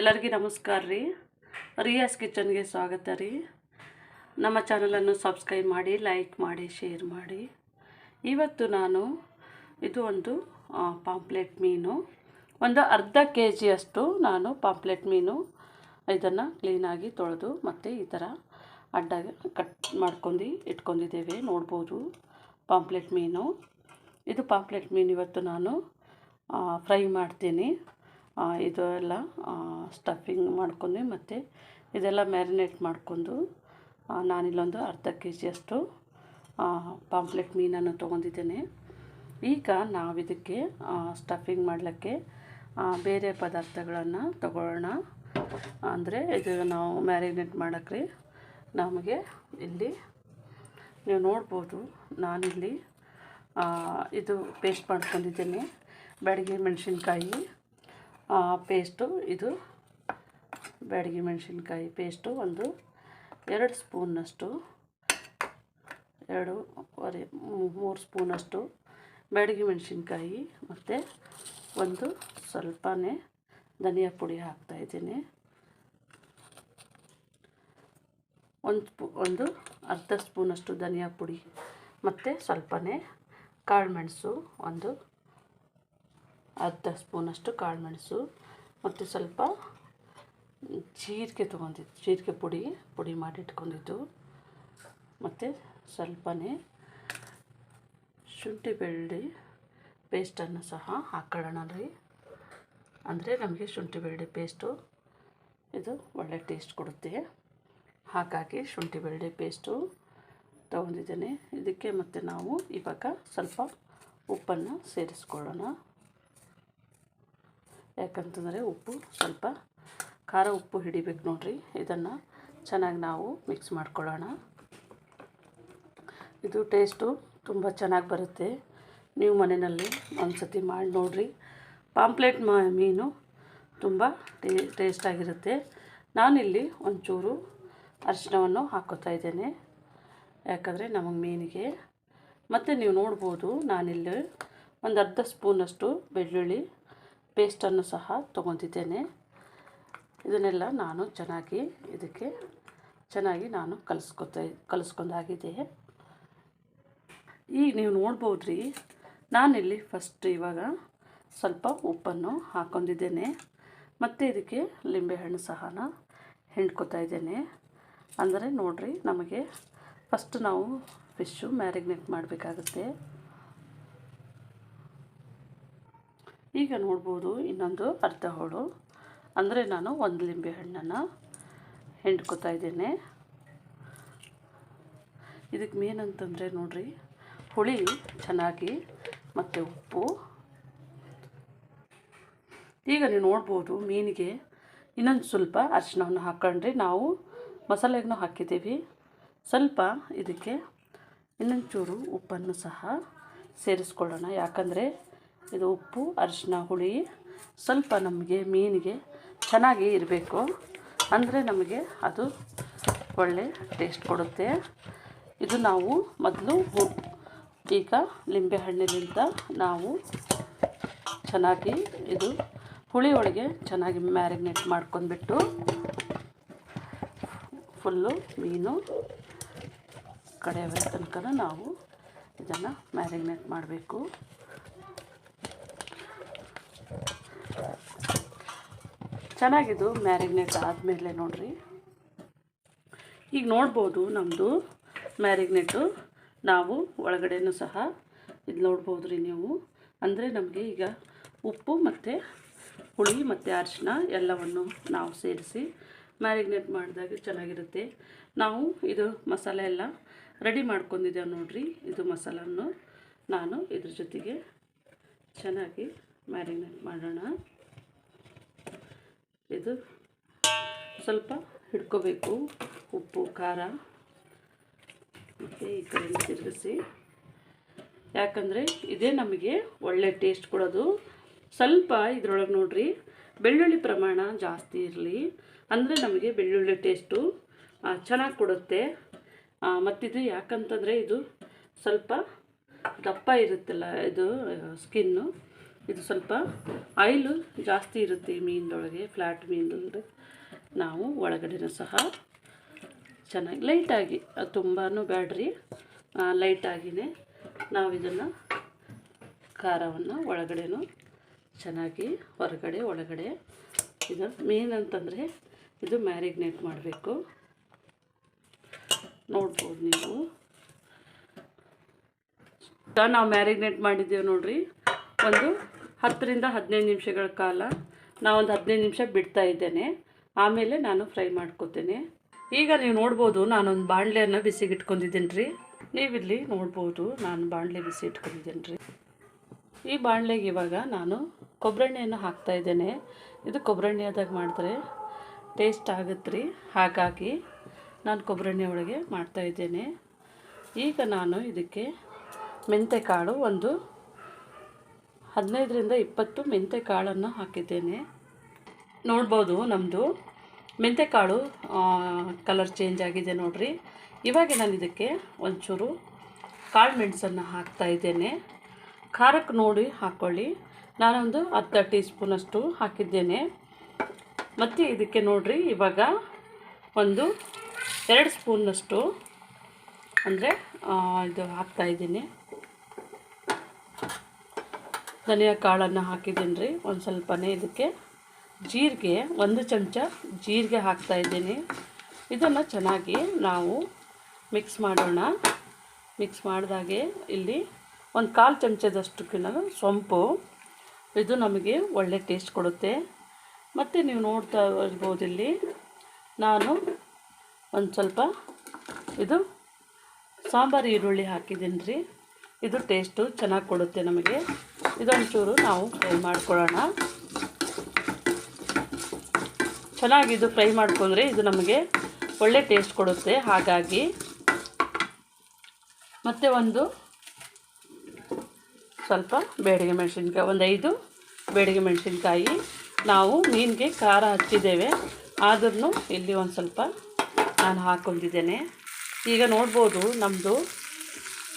ಎಲ್ಲರಿಗೂ ನಮಸ್ಕಾರ ರೀ. ರಿಯಾಸ್ ಕಿಚನ್ಗೆ ಸ್ವಾಗತ ರೀ. ನಮ್ಮ ಚಾನಲನ್ನು ಸಬ್ಸ್ಕ್ರೈಬ್ ಮಾಡಿ, ಲೈಕ್ ಮಾಡಿ, ಶೇರ್ ಮಾಡಿ. ಇವತ್ತು ನಾನು ಇದು ಒಂದು ಪಾಂಪ್ಲೆಟ್ ಮೀನು. ಒಂದು ಅರ್ಧ ಕೆ ಜಿಯಷ್ಟು ನಾನು ಪಾಂಪ್ಲೆಟ್ ಮೀನು ಇದನ್ನು ಕ್ಲೀನಾಗಿ ತೊಳೆದು ಮತ್ತು ಈ ಥರ ಅಡ್ಡ ಕಟ್ ಮಾಡ್ಕೊಂಡು ಇಟ್ಕೊಂಡಿದ್ದೇವೆ. ನೋಡ್ಬೋದು ಪಾಂಪ್ಲೆಟ್ ಮೀನು. ಇದು ಪಾಂಪ್ಲೆಟ್ ಮೀನು ಇವತ್ತು ನಾನು ಫ್ರೈ ಮಾಡ್ತೀನಿ. ಇದು ಎಲ್ಲ ಸ್ಟಫಿಂಗ್ ಮಾಡ್ಕೊಂಡು ಮತ್ತು ಇದೆಲ್ಲ ಮ್ಯಾರಿನೇಟ್ ಮಾಡ್ಕೊಂಡು ನಾನಿಲ್ಲೊಂದು ಅರ್ಧ ಕೆ ಜಿಯಷ್ಟು ಪಾಂಪ್ಲೆಟ್ ಮೀನನ್ನು ತೊಗೊಂಡಿದ್ದೇನೆ. ಈಗ ನಾವು ಇದಕ್ಕೆ ಸ್ಟಫಿಂಗ್ ಮಾಡಲಿಕ್ಕೆ ಬೇರೆ ಪದಾರ್ಥಗಳನ್ನು ತಗೊಳ್ಳೋಣ. ಅಂದರೆ ಇದು ನಾವು ಮ್ಯಾರಿನೇಟ್ ಮಾಡೋಕ್ಕೆ ನಮಗೆ ಇಲ್ಲಿ ನೀವು ನೋಡ್ಬೋದು, ನಾನಿಲ್ಲಿ ಇದು ಪೇಸ್ಟ್ ಮಾಡ್ಕೊಂಡಿದ್ದೇನೆ. ಬೆಳಗ್ಗೆ ಮೆಣಸಿನ್ಕಾಯಿ ಪೇಸ್ಟು, ಇದು ಬ್ಯಾಡಗಿ ಮೆಣಸಿನ್ಕಾಯಿ ಪೇಸ್ಟು, ಒಂದು ಎರಡು ಸ್ಪೂನ್ನಷ್ಟು ಎರಡೂವರೆ ಮೂರು ಸ್ಪೂನಷ್ಟು ಬ್ಯಾಡಗಿ ಮೆಣಸಿನ್ಕಾಯಿ, ಮತ್ತು ಒಂದು ಸ್ವಲ್ಪನೇ ಧನಿಯಾ ಪುಡಿ ಹಾಕ್ತಾಯಿದ್ದೀನಿ ಒಂದು ಸ್ಪೂ, ಒಂದು ಅರ್ಧ ಸ್ಪೂನಷ್ಟು ಧನಿಯಾ ಪುಡಿ, ಮತ್ತು ಸ್ವಲ್ಪನೇ ಕಾಳುಮೆಣಸು ಒಂದು ಅರ್ಧ ಸ್ಪೂನಷ್ಟು ಕಾಳುಮೆಣಸು ಮತ್ತು ಸ್ವಲ್ಪ ಜೀರಿಗೆ ತೊಗೊಂಡಿದ್ದು, ಜೀರಿಗೆ ಪುಡಿ ಪುಡಿ ಮಾಡಿ ಇಟ್ಕೊಂಡಿದ್ದು. ಮತ್ತು ಸ್ವಲ್ಪನೇ ಶುಂಠಿ ಬೆಳ್ಳಿ ಪೇಸ್ಟನ್ನು ಸಹ ಹಾಕೊಳ್ಳೋಣ ರೀ. ಅಂದರೆ ನಮಗೆ ಶುಂಠಿ ಬೆಳ್ಳಿ ಪೇಸ್ಟು ಇದು ಒಳ್ಳೆ ಟೇಸ್ಟ್ ಕೊಡುತ್ತೆ. ಹಾಗಾಗಿ ಶುಂಠಿ ಬೆಳ್ಳಿ ಪೇಸ್ಟು ತೊಗೊಂಡಿದ್ದೇನೆ. ಇದಕ್ಕೆ ಮತ್ತು ನಾವು ಇವಾಗ ಸ್ವಲ್ಪ ಉಪ್ಪನ್ನು ಸೇರಿಸ್ಕೊಳ್ಳೋಣ. ಯಾಕಂತಂದರೆ ಉಪ್ಪು ಸ್ವಲ್ಪ ಖಾರ ಉಪ್ಪು ಹಿಡಿಬೇಕು ನೋಡ್ರಿ. ಇದನ್ನು ಚೆನ್ನಾಗಿ ನಾವು ಮಿಕ್ಸ್ ಮಾಡ್ಕೊಳ್ಳೋಣ. ಇದು ಟೇಸ್ಟು ತುಂಬ ಚೆನ್ನಾಗಿ ಬರುತ್ತೆ. ನೀವು ಮನೆಯಲ್ಲಿ ಒಂದು ಸತಿ ಮಾಡಿ ನೋಡಿರಿ. ಪಾಂಪ್ಲೆಟ್ ಮೀನು ತುಂಬ ಟೇ ಟೇಸ್ಟಾಗಿರುತ್ತೆ ನಾನಿಲ್ಲಿ ಒಂಚೂರು ಅರಿಶಿನವನ್ನು ಹಾಕೋತಾ ಇದ್ದೇನೆ. ಯಾಕಂದರೆ ನಮಗೆ ಮೀನಿಗೆ. ಮತ್ತು ನೀವು ನೋಡ್ಬೋದು ನಾನಿಲ್ಲಿ ಒಂದು ಅರ್ಧ ಸ್ಪೂನಷ್ಟು ಬೆಳ್ಳುಳ್ಳಿ ಪೇಸ್ಟನ್ನು ಸಹ ತೊಗೊತಿದ್ದೇನೆ ಇದನ್ನೆಲ್ಲ ನಾನು ಚೆನ್ನಾಗಿ ಇದಕ್ಕೆ ಚೆನ್ನಾಗಿ ನಾನು ಕಲಿಸ್ಕೊತ, ಕಲಿಸ್ಕೊಂಡಾಗಿದೆ. ಈಗ ನೀವು ನೋಡ್ಬೋದು ರೀ ನಾನಿಲ್ಲಿ ಫಸ್ಟ್ ಇವಾಗ ಸ್ವಲ್ಪ ಉಪ್ಪನ್ನು ಹಾಕೊಂಡಿದ್ದೇನೆ. ಮತ್ತು ಇದಕ್ಕೆ ಲಿಂಬೆಹಣ್ಣು ಸಹ ಹಿಂಡ್ಕೊತಾ ಇದ್ದೇನೆ. ಅಂದರೆ ನೋಡಿರಿ, ನಮಗೆ ಫಸ್ಟ್ ನಾವು ಫಿಶ್ಶು ಮ್ಯಾರಿನೇಟ್ ಮಾಡಬೇಕಾಗುತ್ತೆ. ಈಗ ನೋಡ್ಬೋದು ಇನ್ನೊಂದು ಅರ್ಧ ಹೋಳು. ಅಂದರೆ ನಾನು ಒಂದು ಲಿಂಬೆ ಹಣ್ಣನ್ನು ಹಿಂಡ್ಕೊತಾ ಇದ್ದೇನೆ. ಇದಕ್ಕೆ ಮೇನ್ ಅಂತಂದರೆ ನೋಡ್ರಿ, ಹುಳಿ ಚೆನ್ನಾಗಿ ಮತ್ತು ಉಪ್ಪು. ಈಗ ನೀವು ನೋಡ್ಬೋದು ಮೀನಿಗೆ ಇನ್ನೊಂದು ಸ್ವಲ್ಪ ಅರಿಶಿನವನ್ನು ಹಾಕೊಂಡ್ರೆ ನಾವು ಮಸಾಲೆಗೂ ಹಾಕಿದ್ದೀವಿ. ಸ್ವಲ್ಪ ಇದಕ್ಕೆ ಇನ್ನೊಂದು ಚೂರು ಉಪ್ಪನ್ನು ಸಹ ಸೇರಿಸ್ಕೊಳ್ಳೋಣ. ಯಾಕಂದರೆ ಇದು ಉಪ್ಪು ಅರಿಶಿನ ಹುಳಿ. ಸ್ವಲ್ಪ ನಮಗೆ ಮೀನಿಗೆ ಚೆನ್ನಾಗಿ ಇರಬೇಕು. ಅಂದರೆ ನಮಗೆ ಅದು ಒಳ್ಳೆ ಟೇಸ್ಟ್ ಕೊಡುತ್ತೆ. ಇದು ನಾವು ಮೊದಲು ಈಗ ಈಗ ಲಿಂಬೆಹಣ್ಣಿನಿಂದ ನಾವು ಚೆನ್ನಾಗಿ ಇದು ಹುಳಿ ಒಳಗೆ ಚೆನ್ನಾಗಿ ಮ್ಯಾರಿನೇಟ್ ಮಾಡ್ಕೊಂಡ್ಬಿಟ್ಟು ಫುಲ್ಲು ಮೀನು ಕಡೆಯ ತನಕ ನಾವು ಇದನ್ನು ಮ್ಯಾರಿನೇಟ್ ಮಾಡಬೇಕು. ಚೆನ್ನಾಗಿದು ಮ್ಯಾರಿನೇಟ್ ಆದಮೇಲೆ ನೋಡ್ರಿ. ಈಗ ನೋಡ್ಬೋದು ನಮ್ಮದು ಮ್ಯಾರಿಗ್ನೇಟು. ನಾವು ಒಳಗಡೆನೂ ಸಹ ಇದು ನೋಡ್ಬೋದು ರೀ ನೀವು. ಅಂದರೆ ನಮಗೆ ಈಗ ಉಪ್ಪು ಮತ್ತು ಹುಳಿ ಮತ್ತು ಅರಿಶಿನ ಎಲ್ಲವನ್ನು ನಾವು ಸೇರಿಸಿ ಮ್ಯಾರಿನೇಟ್ ಮಾಡಿದಾಗ ಚೆನ್ನಾಗಿರುತ್ತೆ. ನಾವು ಇದು ಮಸಾಲೆ ಎಲ್ಲ ರೆಡಿ ಮಾಡ್ಕೊಂಡಿದ್ದೇವೆ ನೋಡ್ರಿ. ಇದು ಮಸಾಲನ್ನು ನಾನು ಇದ್ರ ಜೊತೆಗೆ ಚೆನ್ನಾಗಿ ಮ್ಯಾರಿನೇಟ್ ಮಾಡೋಣ. ಇದು ಸ್ವಲ್ಪ ಹಿಡ್ಕೋಬೇಕು. ಉಪ್ಪು, ಖಾರ. ಮತ್ತು ಈ ಕಡೆ ತಿರುಗಿಸಿ. ಯಾಕಂದರೆ ಇದೇ ನಮಗೆ ಒಳ್ಳೆ ಟೇಸ್ಟ್ ಕೊಡೋದು. ಸ್ವಲ್ಪ ಇದರೊಳಗೆ ನೋಡ್ರಿ, ಬೆಳ್ಳುಳ್ಳಿ ಪ್ರಮಾಣ ಜಾಸ್ತಿ ಇರಲಿ. ಅಂದರೆ ನಮಗೆ ಬೆಳ್ಳುಳ್ಳಿ ಟೇಸ್ಟು ಚೆನ್ನಾಗಿ ಕೊಡುತ್ತೆ. ಮತ್ತಿದು ಯಾಕಂತಂದರೆ ಇದು ಸ್ವಲ್ಪ ದಪ್ಪ ಇರುತ್ತಲ್ಲ, ಇದು ಸ್ಕಿನ್ನು ಇದು ಸ್ವಲ್ಪ ಆಯಿಲು ಜಾಸ್ತಿ ಇರುತ್ತೆ ಮೀನ್ದೊಳಗೆ ಫ್ಲ್ಯಾಟ್ ಮೀನಲ್ಲಿ ನಾವು ಒಳಗಡೆನೂ ಸಹ ಚೆನ್ನಾಗಿ ಲೈಟಾಗಿ ಅದು ತುಂಬಾ ಬ್ಯಾಡ್ರಿ. ಲೈಟಾಗಿಯೇ ನಾವು ಇದನ್ನು ಖಾರವನ್ನು ಒಳಗಡೆನೂ ಚೆನ್ನಾಗಿ ಹೊರಗಡೆ, ಒಳಗಡೆ ಇದು ಮೇನ್ ಅಂತಂದರೆ ಇದು ಮ್ಯಾರಿಗ್ನೇಟ್ ಮಾಡಬೇಕು. ನೋಡ್ಬೋದು ನೀವು. ನಾವು ಮ್ಯಾರಿಗ್ನೇಟ್ ಮಾಡಿದ್ದೇವೆ ನೋಡ್ರಿ, ಒಂದು ಹತ್ತರಿಂದ ಹದಿನೈದು ನಿಮಿಷಗಳ ಕಾಲ ನಾವೊಂದು ಹದಿನೈದು ನಿಮಿಷ ಬಿಡ್ತಾ ಇದ್ದೇನೆ. ಆಮೇಲೆ ನಾನು ಫ್ರೈ ಮಾಡ್ಕೋತೇನೆ. ಈಗ ನೀವು ನೋಡ್ಬೋದು ನಾನೊಂದು ಬಾಣಲೆಯನ್ನು ಬಿಸಿಗೆ ಇಟ್ಕೊಂಡಿದ್ದೀನಿ ರೀ ನೀವಿಲ್ಲಿ ನೋಡ್ಬೋದು ನಾನು ಬಾಣಲೆ ಬಿಸಿ ಇಟ್ಕೊಂಡಿದ್ದೀನಿ ರೀ ಈ ಬಾಣಲೆಗೆ ಇವಾಗ ನಾನು ಕೊಬ್ಬರೆಣ್ಣೆಯನ್ನು ಹಾಕ್ತಾ ಇದ್ದೇನೆ. ಇದು ಕೊಬ್ಬರೆಣ್ಣೆದಾಗ ಮಾಡಿದ್ರೆ ಟೇಸ್ಟ್ ಆಗುತ್ತೆ ರೀ ಹಾಗಾಗಿ ನಾನು ಕೊಬ್ಬರೆಣ್ಣೆ ಒಳಗೆ ಮಾಡ್ತಾ ಇದ್ದೇನೆ. ಈಗ ನಾನು ಇದಕ್ಕೆ ಮೆಂತೆಕಾಳು ಒಂದು ಹದಿನೈದರಿಂದ ಇಪ್ಪತ್ತು ಮೆಂತೆಕಾಳನ್ನು ಹಾಕಿದ್ದೇನೆ. ನೋಡ್ಬೋದು ನಮ್ಮದು ಮೆಂತೆಕಾಳು ಕಲರ್ ಚೇಂಜ್ ಆಗಿದೆ ನೋಡ್ರಿ. ಇವಾಗ ನಾನು ಇದಕ್ಕೆ ಒಂಚೂರು ಕಾಳು ಮೆಣಸನ್ನು ಹಾಕ್ತಾ ಇದ್ದೇನೆ. ಖಾರಕ್ಕೆ ನೋಡಿ ಹಾಕ್ಕೊಳ್ಳಿ ನಾನೊಂದು ಅರ್ಧ ಟೀ ಸ್ಪೂನಷ್ಟು ಹಾಕಿದ್ದೇನೆ. ಮತ್ತು ಇದಕ್ಕೆ ನೋಡ್ರಿ, ಇವಾಗ ಒಂದು ಎರಡು ಸ್ಪೂನಷ್ಟು ಅಂದರೆ ಇದು ಹಾಕ್ತಾ ಇದ್ದೀನಿ. ಧನಿಯಾ ಕಾಳನ್ನು ಹಾಕಿದ್ದೀನಿ ರೀ ಒಂದು ಸ್ವಲ್ಪನೇ ಇದಕ್ಕೆ ಜೀರಿಗೆ, ಒಂದು ಚಮಚ ಜೀರಿಗೆ ಹಾಕ್ತಾ ಇದ್ದೀನಿ. ಇದನ್ನು ಚೆನ್ನಾಗಿ ನಾವು ಮಿಕ್ಸ್ ಮಾಡೋಣ. ಮಿಕ್ಸ್ ಮಾಡಿದಾಗೆ ಇಲ್ಲಿ ಒಂದು ಕಾಲು ಚಮಚದಷ್ಟಕ್ಕಿಂತ ಸೊಂಪು. ಇದು ನಮಗೆ ಒಳ್ಳೆ ಟೇಸ್ಟ್ ಕೊಡುತ್ತೆ. ಮತ್ತು ನೀವು ನೋಡ್ತಾ ಇರ್ಬೋದು ಇಲ್ಲಿ ನಾನು ಒಂದು ಸ್ವಲ್ಪ ಇದು ಸಾಂಬಾರು ಈರುಳ್ಳಿ ಹಾಕಿದ್ದೀನಿ ರೀ ಇದು ಟೇಸ್ಟು ಚೆನ್ನಾಗಿ ಕೊಡುತ್ತೆ ನಮಗೆ. ಇದೊಂಚೂರು ನಾವು ಫ್ರೈ ಮಾಡ್ಕೊಳ್ಳೋಣ. ಚೆನ್ನಾಗಿ ಇದು ಫ್ರೈ ಮಾಡ್ಕೊಂಡ್ರೆ ಇದು ನಮಗೆ ಒಳ್ಳೆ ಟೇಸ್ಟ್ ಕೊಡುತ್ತೆ, ಹಾಗಾಗಿ. ಮತ್ತು ಒಂದು ಸ್ವಲ್ಪ ಬೇಡಿಗೆ ಮೆಣಸಿನ್ಕಾಯಿ, ಒಂದು ಐದು ಬೇಡಿಗೆ ಮೆಣಸಿನ್ಕಾಯಿ. ನಾವು ಮೀನಿಗೆ ಖಾರ ಹಚ್ಚಿದ್ದೇವೆ. ಆದ್ರೂ ಇಲ್ಲಿ ಒಂದು ಸ್ವಲ್ಪ ನಾನು ಹಾಕ್ಕೊಂಡಿದ್ದೇನೆ. ಈಗ ನೋಡ್ಬೋದು ನಮ್ಮದು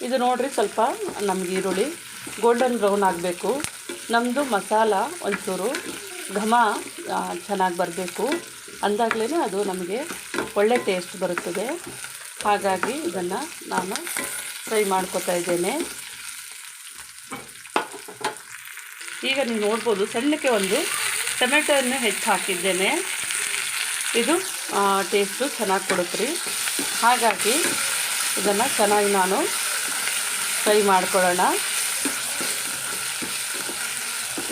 ಇದು ನೋಡಿರಿ ಸ್ವಲ್ಪ ನಮ್ಗೆ ಈರುಳ್ಳಿ ಗೋಲ್ಡನ್ ಬ್ರೌನ್ ಆಗಬೇಕು. ನಮ್ಮದು ಮಸಾಲ ಒಂಚೂರು ಘಮ ಚೆನ್ನಾಗಿ ಬರಬೇಕು. ಅಂದಾಗಲೇ ಅದು ನಮಗೆ ಒಳ್ಳೆ ಟೇಸ್ಟ್ ಬರುತ್ತದೆ. ಹಾಗಾಗಿ ಇದನ್ನು ನಾನು ಫ್ರೈ ಮಾಡ್ಕೊತಾ ಇದ್ದೇನೆ. ಈಗ ನೀವು ನೋಡ್ಬೋದು ಸಣ್ಣಕ್ಕೆ ಒಂದು ಟೊಮೆಟೊವನ್ನು ಹೆಚ್ಚು ಹಾಕಿದ್ದೇನೆ. ಇದು ಟೇಸ್ಟು ಚೆನ್ನಾಗಿ ಕೊಡುತ್ತೀರಿ ಹಾಗಾಗಿ ಇದನ್ನು ಚೆನ್ನಾಗಿ ನಾನು ಫ್ರೈ ಮಾಡ್ಕೊಳ್ಳೋಣ.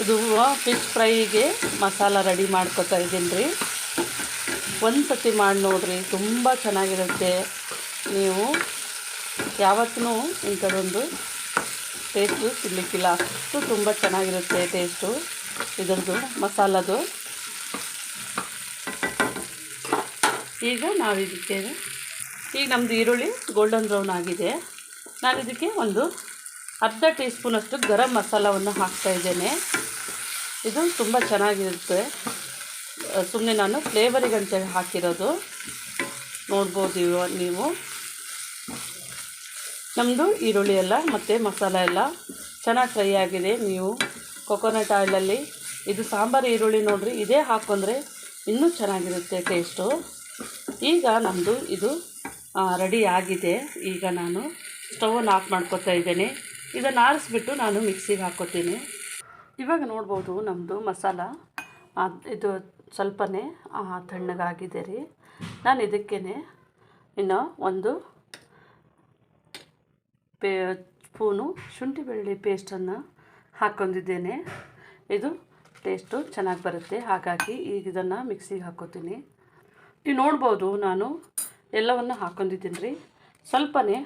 ಇದು ಫಿಶ್ ಫ್ರೈಗೆ ಮಸಾಲ ರೆಡಿ ಮಾಡ್ಕೊತಾ ಇದ್ದೀನಿ ರೀ. ಒಂದು ಸತಿ ಮಾಡಿ ನೋಡಿರಿ, ತುಂಬ ಚೆನ್ನಾಗಿರುತ್ತೆ. ನೀವು ಯಾವತ್ತೂ ಇಂಥದ್ದೊಂದು ಟೇಸ್ಟು ಸಿಗಲಿಕ್ಕಿಲ್ಲ ಅಷ್ಟು ತುಂಬ ಚೆನ್ನಾಗಿರುತ್ತೆ ಟೇಸ್ಟು ಇದರದ್ದು ಮಸಾಲದು. ಈಗ ನಾವು ಇದಕ್ಕೆ, ಈಗ ನಮ್ಮದು ಈರುಳ್ಳಿ ಗೋಲ್ಡನ್ ಬ್ರೌನ್ ಆಗಿದೆ. ನಾನು ಇದಕ್ಕೆ ಒಂದು ಅರ್ಧ ಟೀ ಸ್ಪೂನಷ್ಟು ಗರಂ ಮಸಾಲವನ್ನು ಹಾಕ್ತಾಯಿದ್ದೇನೆ ಇದು ತುಂಬ ಚೆನ್ನಾಗಿರುತ್ತೆ. ಸುಮ್ಮನೆ ನಾನು ಫ್ಲೇವರಿಗೆ ಅಂತೇಳಿ ಹಾಕಿರೋದು. ನೋಡ್ಬೋದು ನೀವು. ನಮ್ಮದು ಈರುಳ್ಳಿ ಎಲ್ಲ ಮತ್ತು ಮಸಾಲೆ ಎಲ್ಲ ಚೆನ್ನಾಗಿ ಫ್ರೈ ಆಗಿದೆ. ನೀವು ಕೊಕೊನಟ್ ಆಯಿಲಲ್ಲಿ ಇದು ಸಾಂಬಾರು ಈರುಳ್ಳಿ ನೋಡಿರಿ, ಇದೇ ಹಾಕೊಂಡ್ರೆ ಇನ್ನೂ ಚೆನ್ನಾಗಿರುತ್ತೆ ಟೇಸ್ಟು ಈಗ ನಮ್ಮದು ಇದು ರೆಡಿ ಆಗಿದೆ. ಈಗ ನಾನು ಸ್ಟವನ್ನು ಆಫ್ ಮಾಡ್ಕೊತಾ ಇದ್ದೇನೆ. ಇದನ್ನು ಆರಿಸ್ಬಿಟ್ಟು ನಾನು ಮಿಕ್ಸಿಗೆ ಹಾಕ್ಕೋತೀನಿ. ಇವಾಗ ನೋಡ್ಬೋದು ನಮ್ಮದು ಮಸಾಲ. ಇದು ಸ್ವಲ್ಪನೇ ತಣ್ಣಗಾಗಿದೆ ರೀ. ನಾನು ಇದಕ್ಕೇ ಇನ್ನು ಒಂದು ಪೇ, ಸ್ಪೂನು ಶುಂಠಿ ಬೆಳ್ಳುಳ್ಳಿ ಪೇಸ್ಟನ್ನು ಹಾಕ್ಕೊಂಡಿದ್ದೇನೆ. ಇದು ಟೇಸ್ಟು ಚೆನ್ನಾಗಿ ಬರುತ್ತೆ. ಹಾಗಾಗಿ ಈಗ ಇದನ್ನು ಮಿಕ್ಸಿಗೆ ಹಾಕೋತೀನಿ. ನೀವು ನೋಡ್ಬೋದು ನಾನು ಎಲ್ಲವನ್ನು ಹಾಕ್ಕೊಂಡಿದ್ದೀನಿ ರೀ. ಸ್ವಲ್ಪನೇ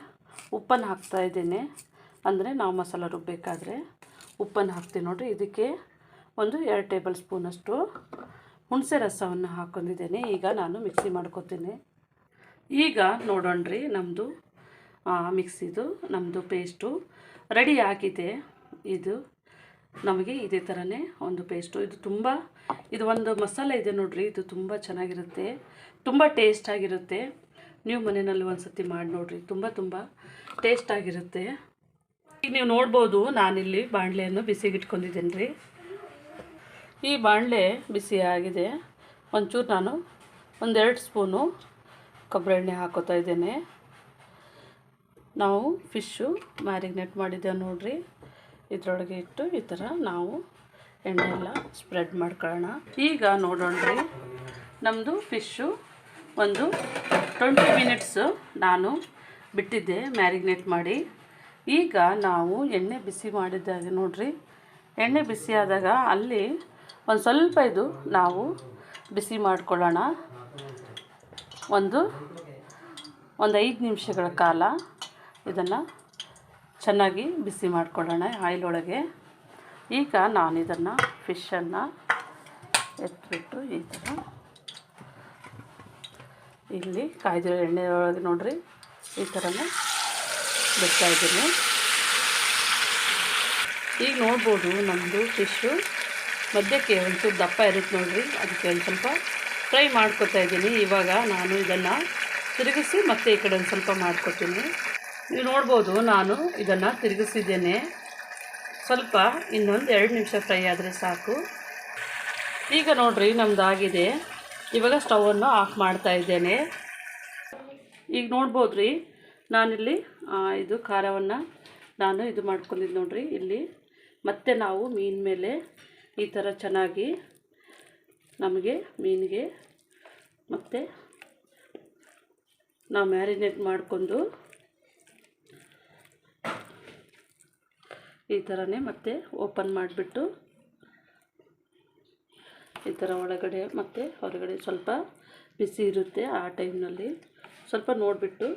ಉಪ್ಪನ್ನು ಹಾಕ್ತಾ ಇದ್ದೇನೆ. ಅಂದರೆ ನಾವು ಮಸಾಲ ರುಬ್ಬಬೇಕಾದ್ರೆ ಉಪ್ಪನ್ನು ಹಾಕ್ತೀನಿ ನೋಡಿರಿ. ಇದಕ್ಕೆ ಒಂದು ಎರಡು ಟೇಬಲ್ ಸ್ಪೂನಷ್ಟು ಹುಣಸೆ ರಸವನ್ನು ಹಾಕ್ಕೊಂಡಿದ್ದೇನೆ ಈಗ ನಾನು ಮಿಕ್ಸಿ ಮಾಡ್ಕೊತೀನಿ. ಈಗ ನೋಡೋಣ್ರಿ ನಮ್ಮದು ಮಿಕ್ಸಿದು ನಮ್ಮದು ಪೇಸ್ಟು ರೆಡಿ ಆಗಿದೆ. ಇದು ನಮಗೆ ಇದೇ ಥರನೇ ಒಂದು ಪೇಸ್ಟು. ಇದು ತುಂಬ, ಇದು ಒಂದು ಮಸಾಲೆ ಇದೆ ನೋಡ್ರಿ. ಇದು ತುಂಬ ಚೆನ್ನಾಗಿರುತ್ತೆ. ತುಂಬ ಟೇಸ್ಟಾಗಿರುತ್ತೆ. ನೀವು ಮನೆಯಲ್ಲಿ ಒಂದು ಸತಿ ಮಾಡಿ ನೋಡಿರಿ. ತುಂಬ ತುಂಬ ಟೇಸ್ಟ್ ಆಗಿರುತ್ತೆ ಈಗ ನೀವು ನೋಡ್ಬೋದು, ನಾನಿಲ್ಲಿ ಬಾಣಲೆಯನ್ನು ಬಿಸಿಗಿಟ್ಕೊಂಡಿದ್ದೀನಿ ರೀ ಈ ಬಾಣಲೆ ಬಿಸಿಯಾಗಿದೆ. ಒಂಚೂರು ನಾನು ಒಂದೆರಡು ಸ್ಪೂನು ಕೊಬ್ಬರಿ ಎಣ್ಣೆ ಹಾಕೋತಾ ಇದ್ದೇನೆ. ನಾವು ಫಿಶ್ಶು ಮ್ಯಾರಿನೇಟ್ ಮಾಡಿದ್ದೇವೆ ನೋಡಿರಿ. ಇದರೊಳಗೆ ಇಟ್ಟು ಈ ಥರ ನಾವು ಎಣ್ಣೆ ಎಲ್ಲ ಸ್ಪ್ರೆಡ್ ಮಾಡ್ಕೊಳ್ಳೋಣ. ಈಗ ನೋಡೋಣ ರೀ ನಮ್ಮದು ಫಿಶ್ಶು ಒಂದು ಟ್ವೆಂಟಿ ಮಿನಿಟ್ಸು ನಾನು ಬಿಟ್ಟಿದ್ದೆ ಮ್ಯಾರಿನೇಟ್ ಮಾಡಿ. ಈಗ ನಾವು ಎಣ್ಣೆ ಬಿಸಿ ಮಾಡಿದಾಗ ನೋಡ್ರಿ, ಎಣ್ಣೆ ಬಿಸಿ ಆದಾಗ ಅಲ್ಲಿ ಒಂದು ಸ್ವಲ್ಪ ಇದು ನಾವು ಬಿಸಿ ಮಾಡ್ಕೊಳ್ಳೋಣ. ಒಂದು ಒಂದು ಐದು ನಿಮಿಷಗಳ ಕಾಲ ಇದನ್ನು ಚೆನ್ನಾಗಿ ಬಿಸಿ ಮಾಡ್ಕೊಳ್ಳೋಣ ಆಯಿಲ್ ಒಳಗೆ ಈಗ ನಾನು ಇದನ್ನು ಫಿಶನ್ನು ಎತ್ಬಿಟ್ಟು ಈ ಥರ ಇಲ್ಲಿ ಕಾಯ್ದಿರೋ ಎಣ್ಣೆ ಒಳಗೆ ನೋಡ್ರಿ, ಈ ಥರನೇ ಬಿಡ್ತಾ ಇದ್ದೀನಿ. ಈಗ ನೋಡ್ಬೋದು ನಮ್ಮದು ಫಿಶ್ಶು ಮಧ್ಯಕ್ಕೆ ಒಂದು ದಪ್ಪ ಇರುತ್ತೆ ನೋಡಿರಿ. ಅದಕ್ಕೆ ಒಂದು ಸ್ವಲ್ಪ ಫ್ರೈ ಮಾಡ್ಕೊತಾ ಇದ್ದೀನಿ. ಇವಾಗ ನಾನು ಇದನ್ನು ತಿರುಗಿಸಿ ಮತ್ತೆ ಈ ಕಡೆ ಒಂದು ಸ್ವಲ್ಪ ಮಾಡ್ಕೊತೀನಿ. ನೀವು ನೋಡ್ಬೋದು ನಾನು ಇದನ್ನು ತಿರುಗಿಸಿದ್ದೇನೆ. ಸ್ವಲ್ಪ ಇನ್ನೊಂದು ಎರಡು ನಿಮಿಷ ಫ್ರೈ ಆದರೆ ಸಾಕು. ಈಗ ನೋಡಿರಿ ನಮ್ದು ಆಗಿದೆ. ಇವಾಗ ಸ್ಟವನ್ನು ಆಫ್ ಮಾಡ್ತಾ ಇದ್ದೇನೆ. ಈಗ ನೋಡ್ಬೋದು ರೀ ನಾನಿಲ್ಲಿ ಇದು ಖಾರವನ್ನು ನಾನು ಇದು ಮಾಡ್ಕೊಂಡಿದ್ದು ನೋಡ್ರಿ. ಇಲ್ಲಿ ಮತ್ತೆ ನಾವು ಮೀನ ಮೇಲೆ ಈ ಥರ ಚೆನ್ನಾಗಿ ನಮಗೆ ಮೀನಿಗೆ ಮತ್ತು ನಾವು ಮ್ಯಾರಿನೇಟ್ ಮಾಡಿಕೊಂಡು ಈ ಥರನೇ ಮತ್ತೆ ಓಪನ್ ಮಾಡಿಬಿಟ್ಟು ಈ ಥರ ಒಳಗಡೆ ಮತ್ತು ಹೊರಗಡೆ ಸ್ವಲ್ಪ ಬಿಸಿ ಇರುತ್ತೆ ಆ ಟೈಮ್ನಲ್ಲಿ. ಸ್ವಲ್ಪ ನೋಡಿಬಿಟ್ಟು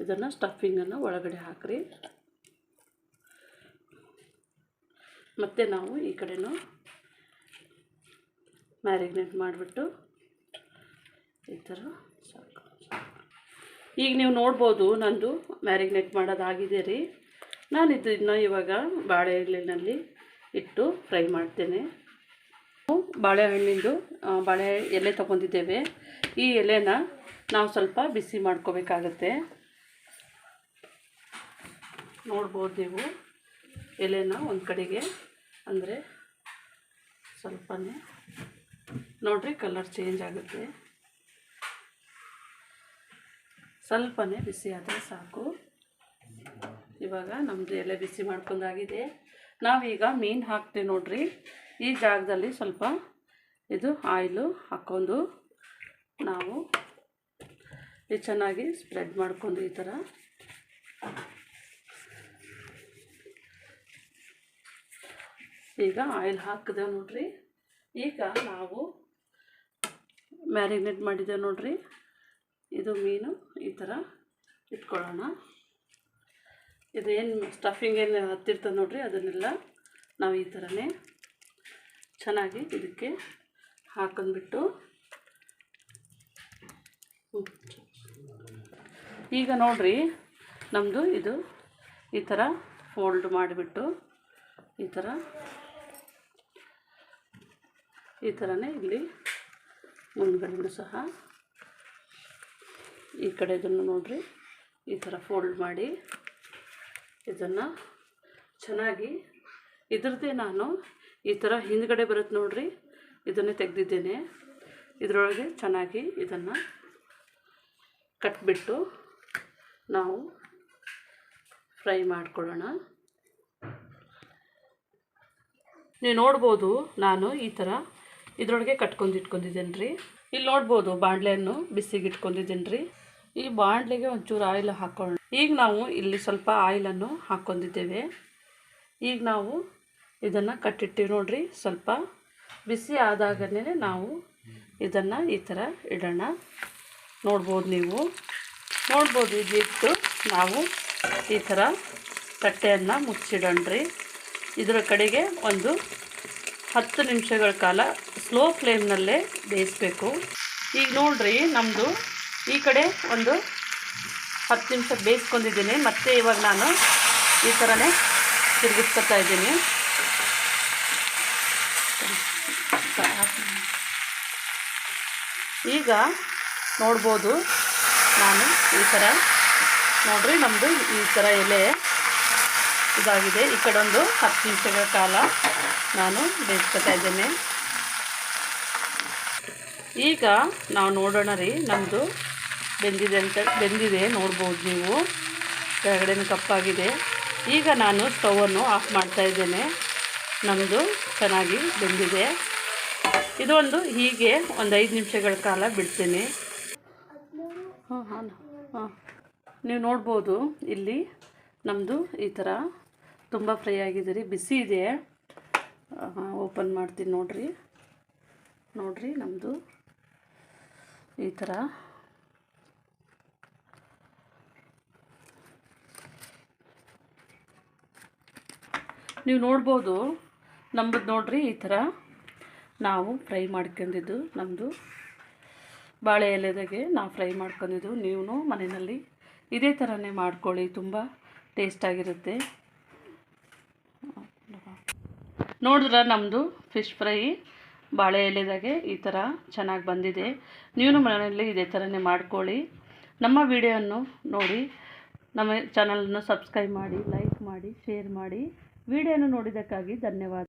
ಇದನ್ನು ಸ್ಟಫಿಂಗನ್ನು ಒಳಗಡೆ ಹಾಕ್ರಿ. ಮತ್ತು ನಾವು ಈ ಕಡೆನೂ ಮ್ಯಾರಿನೇಟ್ ಮಾಡಿಬಿಟ್ಟು ಈ ಥರ ಸಾಕು. ಈಗ ನೀವು ನೋಡ್ಬೋದು ನಂದು ಮ್ಯಾರಿನೇಟ್ ಮಾಡೋದಾಗಿದೆ ರೀ. ನಾನು ಇದನ್ನು ಇವಾಗ ಬಾಳೆಹಣ್ಣಿನಲ್ಲಿ ಇಟ್ಟು ಫ್ರೈ ಮಾಡ್ತೇನೆ. ಬಾಳೆಹಣ್ಣಿಂದು ಬಾಳೆ ಎಲೆ ತೊಗೊಂಡಿದ್ದೇವೆ. ಈ ಎಲೆನ ನಾವು ಸ್ವಲ್ಪ ಬಿಸಿ ಮಾಡ್ಕೋಬೇಕಾಗತ್ತೆ. ನೋಡ್ಬೋದು ನೀವು. ಎಲೆನ ಒಂದು ಕಡೆಗೆ, ಅಂದರೆ ಸ್ವಲ್ಪನೇ. ನೋಡ್ರಿ ಕಲರ್ ಚೇಂಜ್ ಆಗುತ್ತೆ. ಸ್ವಲ್ಪನೇ ಬಿಸಿ ಆದರೆ ಸಾಕು. ಇವಾಗ ನಮ್ಮದು ಎಲೆ ಬಿಸಿ ಮಾಡ್ಕೊಂಡಾಗಿದೆ. ನಾವೀಗ ಮೀನು ಹಾಕ್ತೀವಿ ನೋಡ್ರಿ. ಈ ಜಾಗದಲ್ಲಿ ಸ್ವಲ್ಪ ಇದು ಆಯಿಲು ಹಾಕ್ಕೊಂಡು ನಾವು ಚೆನ್ನಾಗಿ ಸ್ಪ್ರೆಡ್ ಮಾಡ್ಕೊಂಡು ಈ ಥರ ಈಗ ಆಯಿಲ್ ಹಾಕಿದೆ ನೋಡ್ರಿ. ಈಗ ನಾವು ಮ್ಯಾರಿನೇಟ್ ಮಾಡಿದೆ ನೋಡ್ರಿ. ಇದು ಮೀನು, ಈ ಥರ ಇಟ್ಕೊಳ್ಳೋಣ. ಇದು ಏನು ಸ್ಟಫಿಂಗ್ ಏನು ಹತ್ತಿರ್ತದೆ ನೋಡ್ರಿ, ಅದನ್ನೆಲ್ಲ ನಾವು ಈ ಥರನೇ ಚೆನ್ನಾಗಿ ಇದಕ್ಕೆ ಹಾಕೊಂಡ್ಬಿಟ್ಟು. ಈಗ ನೋಡ್ರಿ ನಮ್ಮದು ಇದು ಈ ಥರ ಫೋಲ್ಡ್ ಮಾಡಿಬಿಟ್ಟು ಈ ಥರ ಈ ಥರನೇ ಇಲ್ಲಿ ಮುಂದ್ಗಡೆನೂ ಸಹ ಈ ಕಡೆದನ್ನು ನೋಡಿರಿ. ಈ ಥರ ಫೋಲ್ಡ್ ಮಾಡಿ ಇದನ್ನು ಚೆನ್ನಾಗಿ ಇದ್ರದ್ದೇ ನಾನು ಈ ಥರ ಹಿಂದ್ಗಡೆ ಬರುತ್ತೆ ನೋಡ್ರಿ. ಇದನ್ನೇ ತೆಗೆದಿದ್ದೇನೆ. ಇದರೊಳಗೆ ಚೆನ್ನಾಗಿ ಇದನ್ನು ಕಟ್ಬಿಟ್ಟು ನಾವು ಫ್ರೈ ಮಾಡಿಕೊಳ್ಳೋಣ. ನೀವು ನೋಡ್ಬೋದು ನಾನು ಈ ಥರ ಇದರೊಳಗೆ ಕಟ್ಕೊಂಡು ಇಟ್ಕೊಂಡಿದ್ದೇನೆ ರೀ ಇಲ್ಲಿ ನೋಡ್ಬೋದು ಬಾಣಲೆಯನ್ನು ಬಿಸಿಗೆ ಇಟ್ಕೊಂಡಿದ್ದೇನೆ ರೀ ಈ ಬಾಣಲೆಗೆ ಒಂಚೂರು ಆಯಿಲ್ ಹಾಕ್ಕೊಂಡು ಈಗ ನಾವು ಇಲ್ಲಿ ಸ್ವಲ್ಪ ಆಯಿಲನ್ನು ಹಾಕ್ಕೊಂಡಿದ್ದೇವೆ. ಈಗ ನಾವು ಇದನ್ನು ಕಟ್ಟಿಟ್ಟಿವಿ ನೋಡ್ರಿ. ಸ್ವಲ್ಪ ಬಿಸಿ ಆದಾಗಲೇ ನಾವು ಇದನ್ನು ಈ ಥರ ಇಡೋಣ. ನೋಡ್ಬೋದು ನೀವು. ನೋಡ್ಬೋದು ಇದಿಟ್ಟು ನಾವು ಈ ಥರ ತಟ್ಟೆಯನ್ನು ಮುಚ್ಚಿಡೋಣ್ರಿ. ಇದರ ಕಡೆಗೆ ಒಂದು ಹತ್ತು ನಿಮಿಷಗಳ ಕಾಲ ಸ್ಲೋ ಫ್ಲೇಮ್ನಲ್ಲೇ ಬೇಯಿಸ್ಬೇಕು. ಈಗ ನೋಡ್ರಿ ನಮ್ಮದು ಈ ಕಡೆ ಒಂದು ಹತ್ತು ನಿಮಿಷ ಬೇಯಿಸ್ಕೊಂಡಿದ್ದೀನಿ. ಮತ್ತೆ ಇವಾಗ ನಾನು ಈ ಥರನೇ ತಿರುಗಿಸ್ಕೊತಾ ಇದ್ದೀನಿ. ಈಗ ನೋಡ್ಬೋದು ನಾನು ಈ ಥರ ನೋಡ್ರಿ ನಮ್ಮದು ಈ ಥರ ಎಲೆ ಇದಾಗಿದೆ. ಈ ಕಡೆ ಒಂದು ಹತ್ತು ನಿಮಿಷಗಳ ಕಾಲ. ನಾನು ಬೇಯಿಸ್ಕೊತಾ ಇದ್ದೇನೆ. ಈಗ ನಾವು ನೋಡೋಣ ರೀ ನಮ್ಮದು ಬೆಂದಿದೆ ಅಂತ, ಬೆಂದಿದೆ ನೋಡ್ಬೋದು ನೀವು. ಕೆಳಗಡೆನೂ ಕಪ್ಪಾಗಿದೆ. ಈಗ ನಾನು ಸ್ಟವನ್ನು ಆಫ್ ಮಾಡ್ತಾ ಇದ್ದೇನೆ. ನಮ್ಮದು ಚೆನ್ನಾಗಿ ಬೆಂದಿದೆ. ಇದೊಂದು ಹೀಗೆ ಒಂದು ಐದು ನಿಮಿಷಗಳ ಕಾಲ ಬಿಡ್ತೀನಿ. ಹಾಂ ಹಾಂ ಹಾಂ ನೀವು ನೋಡ್ಬೋದು, ಇಲ್ಲಿ ನಮ್ಮದು ಈ ಥರ ತುಂಬ ಫ್ರೈ ಆಗಿದೆ ರೀ, ಬಿಸಿ ಇದೆ. ಓಪನ್ ಮಾಡ್ತೀನಿ ನೋಡ್ರಿ. ನೋಡ್ರಿ ನಮ್ಮದು ಈ ಥರ ನೀವು ನೋಡ್ಬೋದು ನಮ್ಮದು ನೋಡ್ರಿ ಈ ಥರ ನಾವು ಫ್ರೈ ಮಾಡ್ಕೊಂಡಿದ್ದು ನಮ್ಮದು ಬಾಳೆ ಎಲೆದಾಗೆ ನಾವು ಫ್ರೈ ಮಾಡ್ಕೊಂಡಿದ್ದು. ನೀವು ಮನೆಯಲ್ಲಿ ಇದೇ ಥರನೇ ಮಾಡ್ಕೊಳ್ಳಿ, ತುಂಬ ಟೇಸ್ಟಾಗಿರುತ್ತೆ ನೋಡಿದ್ರೆ ನಮ್ಮದು ಫಿಶ್ ಫ್ರೈ ಬಾಳೆ ಎಲೆದಾಗೆ ಈ ಥರ ಚೆನ್ನಾಗಿ ಬಂದಿದೆ. ನೀವು ಮನೆಯಲ್ಲಿ ಇದೇ ಥರನೇ ಮಾಡ್ಕೊಳ್ಳಿ. ನಮ್ಮ ವಿಡಿಯೋವನ್ನು ನೋಡಿ, ನಮ್ಮ ಚಾನಲನ್ನು ಸಬ್ಸ್ಕ್ರೈಬ್ ಮಾಡಿ ಲೈಕ್ ಮಾಡಿ ಶೇರ್ ಮಾಡಿ. ವಿಡಿಯೋನ ನೋಡಿದ್ದಕ್ಕಾಗಿ ಧನ್ಯವಾದ.